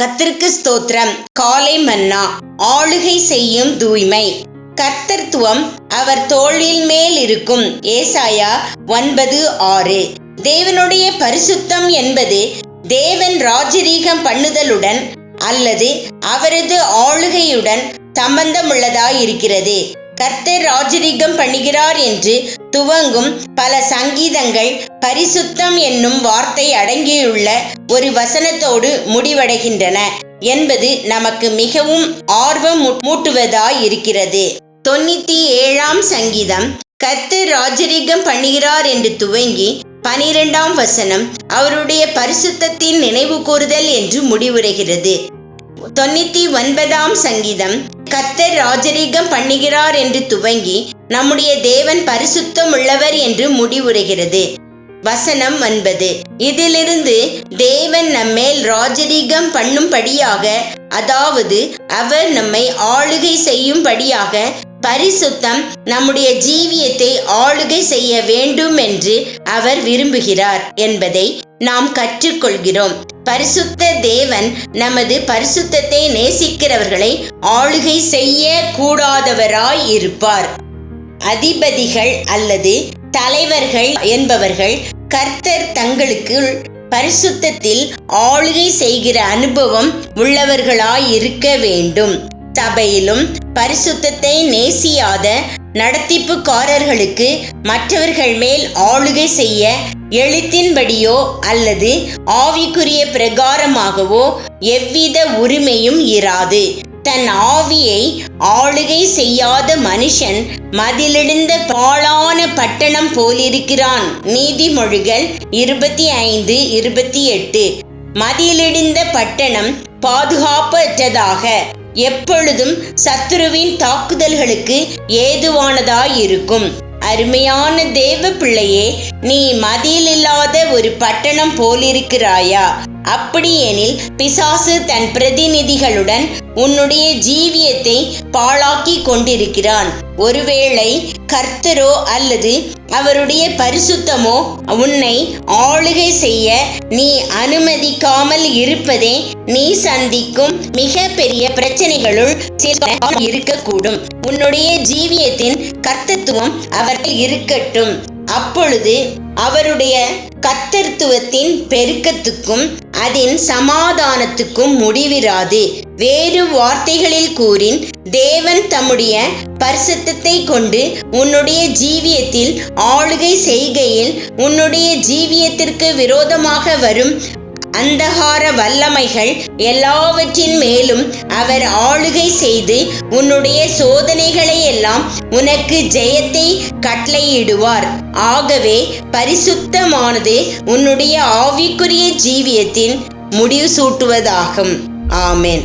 கத்திற்கு ஸ்தோத்திரம். காலை மன்னா ஆளுகை செய்யும் தூய்மை. கர்த்தர்த்துவம் அவர் தோளில் மேல் இருக்கும். ஏசாயா ஒன்பது ஆறு. தேவனுடைய பரிசுத்தம் என்பது தேவன் ராஜரீகம் பண்ணுதலுடன் அல்லது அவரது ஆளுகையுடன் சம்பந்தமுள்ளதாயிருக்கிறது. கர்த்தர் ராஜரீகம் பண்ணுகிறார் என்று துவங்கும் பல சங்கீதங்கள் பரிசுத்தம் என்னும் வார்த்தை அடங்கியுள்ள ஒரு வசனத்தோடு முடிவடைகின்றன என்பது நமக்கு மிகவும் ஆர்வம் மூட்டுவதாய் இருக்கிறது தொண்ணூத்தி ஏழாம் சங்கீதம் கத்து ராஜரீகம் பண்ணுகிறார் என்று துவங்கி பனிரெண்டாம் வசனம் அவருடைய பரிசுத்தத்தின் நினைவு கூறுதல் என்று முடிவுரைகிறது. தொண்ணூத்தி ஒன்பதாம் சங்கீதம் கத்தர் ராஜரீகம் பண்ணுகிறார் என்று துவங்கி நம்முடைய தேவன் பரிசுத்தம் உள்ளவர் என்று முடிவுறுகிறது. வசனம் ஒன்பது. இதிலிருந்து தேவன் நம்மேல் ராஜரீகம் பண்ணும்படியாக அதாவது அவர் நம்மை ஆளுகை செய்யும்படியாக பரிசுத்தம் நம்முடைய ஜீவியத்தை ஆளுகை செய்ய வேண்டும் என்று அவர் விரும்புகிறார் என்பதை நாம் கற்றுக்கொள்கிறோம். பரிசுத்த தேவன் நமது பரிசுத்தத்தை நேசிக்கிறவர்களை ஆளுகை செய்ய கூடாதவராய் இருப்பார். அதிபதிகள் அல்லது தலைவர்கள் என்பவர்கள் கர்த்தர் தங்களுக்கு பரிசுத்தத்தில் ஆளுகை செய்கிற அனுபவம் உள்ளவர்களாய் இருக்க வேண்டும். சபையிலும் பரிசுத்தத்தை நேசியாத நடத்திப்புக்காரர்களுக்கு மற்றவர்கள் மேல் ஆளுகை செய்ய எழுத்தின்படியோ அல்லது ஆவிக்குரிய பிரகாரமாகவோ எவ்வித உரிமையும் இராது. தன் ஆவியை ஆளுகை செய்யாத மனுஷன் மதிலிழந்த பாழான பட்டணம் போலிருக்கிறான். நீதிமொழிகள் இருபத்தி ஐந்து இருபத்தி எட்டு. மதிலிடிந்த பட்டணம் பாதுகாப்பற்றதாக. எப்பொழுதும் சத்துருவின் தாக்குதல்களுக்கு ஏதுவானதாயிருக்கும். அருமையான தேவ பிள்ளையே நீ மதியில் இல்லாத ஒரு பட்டணம் போலிருக்கிறாயா? அப்படியெனில் பிசாசு தன் பிரதிநிதிகளுடன் உன்னுடைய ஜீவியத்தை பாழாக்கி கொண்டிருக்கிறான். ஒருவேளை கர்த்தரோ அல்லது அவருடைய பரிசுத்தமோ உன்னை ஆளுகை செய்ய நீ அனுமதிக்காமல் இருப்பதே நீ சந்திக்கும் மிக பெரிய பிரச்சனைகளுள் இருக்கக்கூடும். உன்னுடைய ஜீவியத்தின் கர்த்தத்துவம் அவர்கள் இருக்கட்டும். அப்பொழுது அவருடைய கத்தர்த்துவத்தின் பெருக்கத்துக்கும் அதன் சமாதானத்துக்கும் முடிவிராது. வேறு வார்த்தைகளில் கூறின் தேவன் தம்முடைய பரிசுத்தத்தை கொண்டு உன்னுடைய ஜீவியத்தில் ஆளுகை செய்கையில் உன்னுடைய ஜீவியத்திற்கு விரோதமாக வரும் அந்தகார வல்லமைகள் எல்லாவற்றின் மேலும் அவர் ஆளுகை செய்து உன்னுடைய சோதனைகளை எல்லாம் உனக்கு ஜெயத்தை கட்டளையிடுவார். ஆகவே பரிசுத்தமானது உன்னுடைய ஆவிக்குரிய ஜீவியத்தின் முடிவு சூட்டுவதாகும். ஆமேன்.